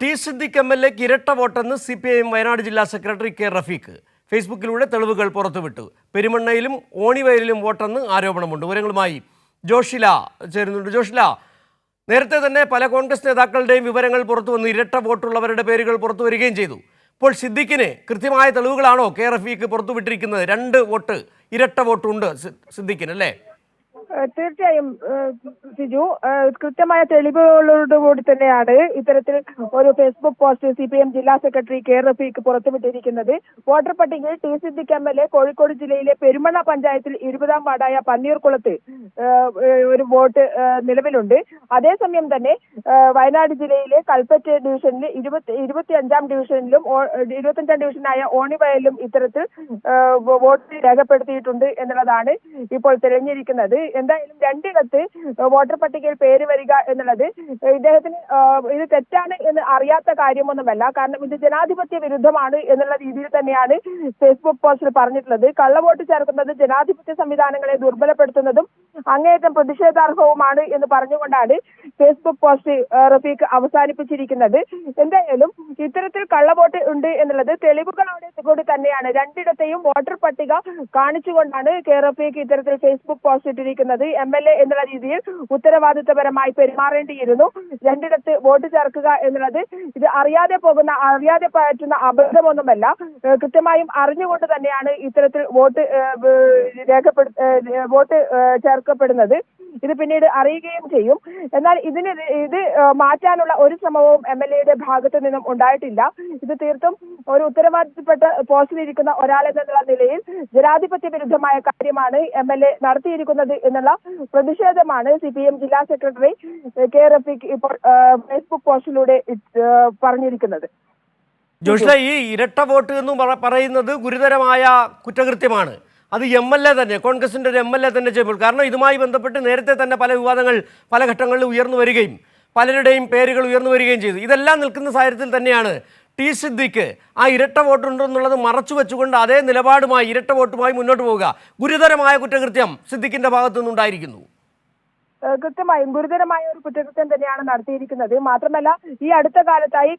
T Siddique M L എക്ക് ഇരട്ട വോട്ടെന്ന് C P I M Wayanad ജില്ലാ സെക്രട്ടറി കെ റഫീഖ് ഫേസ്ബുക്കിലൂടെ തെളിവുകൾ പുറത്തുവിട്ടു. പെരുമണ്ണയിലും ഓണിവയലിലും വോട്ടെന്ന് ആരോപണമുണ്ട്. വിവരങ്ങളുമായി ജോഷില ചേരുന്നുണ്ട്. ജോഷില നേരത്തെ തന്നെ പല കോൺഗ്രസ് നേതാക്കളുടെയും വിവരങ്ങൾ പുറത്തു വന്ന് ഇരട്ട വോട്ടുള്ളവരുടെ പേരുകൾ പുറത്തു വരികയും ചെയ്തു. ഇപ്പോൾ സിദ്ദിഖിന് കൃത്യമായ തെളിവുകളാണോ കെ റഫീഖ് പുറത്തുവിട്ടിരിക്കുന്നത്? രണ്ട് വോട്ട് ഇരട്ട വോട്ടുണ്ട് സിദ്ദിഖിന് അല്ലേ? തീർച്ചയായും സിജു. കൃത്യമായ തെളിവുകളോടുകൂടി തന്നെയാണ് ഇത്തരത്തിൽ ഒരു Facebook post C P M ജില്ലാ സെക്രട്ടറി കെ റഫീഖ് പുറത്തുവിട്ടിരിക്കുന്നത്. വോട്ടർ പട്ടികയിൽ T Siddique M L A Kozhikode ജില്ലയിലെ പെരുമണ്ണ പഞ്ചായത്തിൽ ഇരുപതാം വാർഡായ പന്നീർകുളത്ത് ഒരു വോട്ട് നിലവിലുണ്ട്. അതേസമയം തന്നെ വയനാട് ജില്ലയിലെ കൽപ്പറ്റ ഡിവിഷനിൽ ഇരുപത്തി ഇരുപത്തി അഞ്ചാം ഡിവിഷനിലും ഇരുപത്തഞ്ചാം ഡിവിഷനായ ഓണിവയലിലും ഇത്തരത്തിൽ വോട്ട് രേഖപ്പെടുത്തിയിട്ടുണ്ട് എന്നുള്ളതാണ് ഇപ്പോൾ തെളിഞ്ഞിരിക്കുന്നത്. എന്തായാലും രണ്ടിടത്ത് വോട്ടർ പട്ടികയിൽ പേര് വരിക എന്നുള്ളത് ഇദ്ദേഹത്തിന് ഇത് തെറ്റാണ് എന്ന് അറിയാത്ത കാര്യമൊന്നുമല്ല. കാരണം ഇത് ജനാധിപത്യ വിരുദ്ധമാണ് എന്നുള്ള രീതിയിൽ തന്നെയാണ് ഫേസ്ബുക്ക് പോസ്റ്റിൽ പറഞ്ഞിട്ടുള്ളത്. കള്ളവോട്ട് ചേർക്കുന്നത് ജനാധിപത്യ സംവിധാനങ്ങളെ ദുർബലപ്പെടുത്തുന്നതും അങ്ങേയറ്റം പ്രതിഷേധാർഹവുമാണ് എന്ന് പറഞ്ഞുകൊണ്ടാണ് ഫേസ്ബുക്ക് പോസ്റ്റ് റഫീഖ് അവസാനിപ്പിച്ചിരിക്കുന്നത്. എന്തായാലും ഇത്തരത്തിൽ കള്ളവോട്ട് ഉണ്ട് എന്നുള്ളത് തെളിവുകളോടെ കൂടി തന്നെയാണ്. രണ്ടിടത്തെയും വോട്ടർ പട്ടിക കാണിച്ചുകൊണ്ടാണ് കെ റഫീഖ് ഇത്തരത്തിൽ ഫേസ്ബുക്ക് പോസ്റ്റ് ഇട്ടിരിക്കുന്നത്. എം എൽ എ എന്നുള്ള രീതിയിൽ ഉത്തരവാദിത്തപരമായി പെരുമാറേണ്ടിയിരുന്നു. രണ്ടിടത്ത് വോട്ട് ചേർക്കുക എന്നുള്ളത് ഇത് അറിയാതെ പോകുന്ന അറിയാതെ പറ്റുന്ന അബദ്ധമൊന്നുമല്ല. കൃത്യമായും അറിഞ്ഞുകൊണ്ട് തന്നെയാണ് ഇത്തരത്തിൽ വോട്ട് രേഖപ്പെടുത്ത വോട്ട് ഏഹ് ചേർക്കപ്പെടുന്നത് ഇത് പിന്നീട് അറിയുകയും ചെയ്യും. എന്നാൽ ഇതിന് ഇത് മാറ്റാനുള്ള ഒരു ശ്രമവും എം എൽ എയുടെ ഭാഗത്തു നിന്നും ഉണ്ടായിട്ടില്ല. ഇത് തീർത്തും ഒരു ഉത്തരവാദിത്തപ്പെട്ട പോസ്റ്റിലിരിക്കുന്ന ഒരാളെന്നുള്ള നിലയിൽ ജനാധിപത്യ വിരുദ്ധമായ കാര്യമാണ് എം എൽ എ നടത്തിയിരിക്കുന്നത് എന്നുള്ള പ്രതിഷേധമാണ് സി പി എം ജില്ലാ സെക്രട്ടറി കെ. റഫീഖ് ഇപ്പോൾ ഫേസ്ബുക്ക് പോസ്റ്റിലൂടെ പറഞ്ഞിരിക്കുന്നത്. ജോഷ്ല ഈ ഇരട്ട വോട്ട് എന്ന് പറ- പറയുന്നത് ഗുരുതരമായ കുറ്റകൃത്യമാണ്. അത് എം എൽ എ തന്നെ കോൺഗ്രസിന്റെ ഒരു എം എൽ എ തന്നെ ചെയ്യുമ്പോൾ കാരണം ഇതുമായി ബന്ധപ്പെട്ട് നേരത്തെ തന്നെ പല വിവാദങ്ങൾ പല ഘട്ടങ്ങളിൽ ഉയർന്നു വരികയും പലരുടെയും പേരുകൾ ഉയർന്നു വരികയും ചെയ്തു. ഇതെല്ലാം നിൽക്കുന്ന സാഹചര്യത്തിൽ തന്നെയാണ് ടി സിദ്ദിഖ് ആ ഇരട്ട വോട്ടുണ്ടെന്നുള്ളത് മറച്ചു വെച്ചുകൊണ്ട് അതേ നിലപാടുമായി ഇരട്ട വോട്ടുമായി മുന്നോട്ട് പോവുക. ഗുരുതരമായ കുറ്റകൃത്യം സിദ്ദിഖിന്റെ ഭാഗത്തു നിന്നുണ്ടായിരിക്കുന്നു ഏഹ് കൃത്യമായും ഗുരുതരമായ ഒരു കുറ്റകൃത്യം തന്നെയാണ് നടത്തിയിരിക്കുന്നത്. മാത്രമല്ല ഈ അടുത്ത കാലത്തായി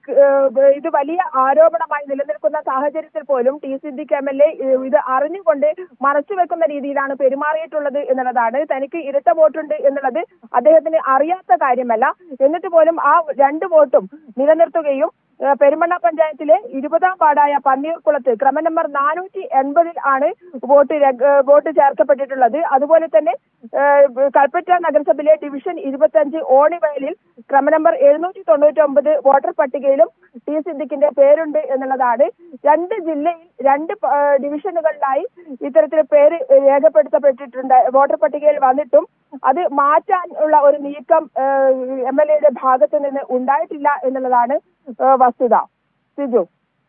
ഇത് വലിയ ആരോപണമായി നിലനിൽക്കുന്ന സാഹചര്യത്തിൽ പോലും T C Siddique M L A ഇത് അറിഞ്ഞുകൊണ്ട് മറച്ചു വെക്കുന്ന രീതിയിലാണ് പെരുമാറിയിട്ടുള്ളത് എന്നുള്ളതാണ്. തനിക്ക് ഇരട്ട വോട്ടുണ്ട് എന്നുള്ളത് അദ്ദേഹത്തിന് അറിയാത്ത കാര്യമല്ല. എന്നിട്ട് പോലും ആ രണ്ട് വോട്ടും നിലനിർത്തുകയും പെരുമണ്ണ പഞ്ചായത്തിലെ ഇരുപതാം വാർഡായ പന്നീർകുളത്ത് ക്രമ നമ്പർ നാനൂറ്റി എൺപതിൽ ആണ് വോട്ട് വോട്ട് ചേർക്കപ്പെട്ടിട്ടുള്ളത്. അതുപോലെ തന്നെ കൽപ്പറ്റ നഗരസഭയിലെ ഡിവിഷൻ ഇരുപത്തഞ്ച് ഓണിവയലിൽ ക്രമ നമ്പർ എഴുന്നൂറ്റി തൊണ്ണൂറ്റി ഒമ്പത് വോട്ടർ പട്ടികയിലും ടി സിദ്ദിഖിന്റെ പേരുണ്ട് എന്നുള്ളതാണ്. രണ്ട് ജില്ലയിൽ രണ്ട് ഡിവിഷനുകളിലായി ഇത്തരത്തിൽ പേര് രേഖപ്പെടുത്തപ്പെട്ടിട്ടുണ്ട് വോട്ടർ പട്ടികയിൽ വന്നിട്ടും. അത് മാറ്റാൻ ഉള്ള ഒരു നീക്കം എം എൽ എയുടെ ഭാഗത്ത് നിന്ന് ഉണ്ടായിട്ടില്ല എന്നുള്ളതാണ് വസ്തുത. സിജു.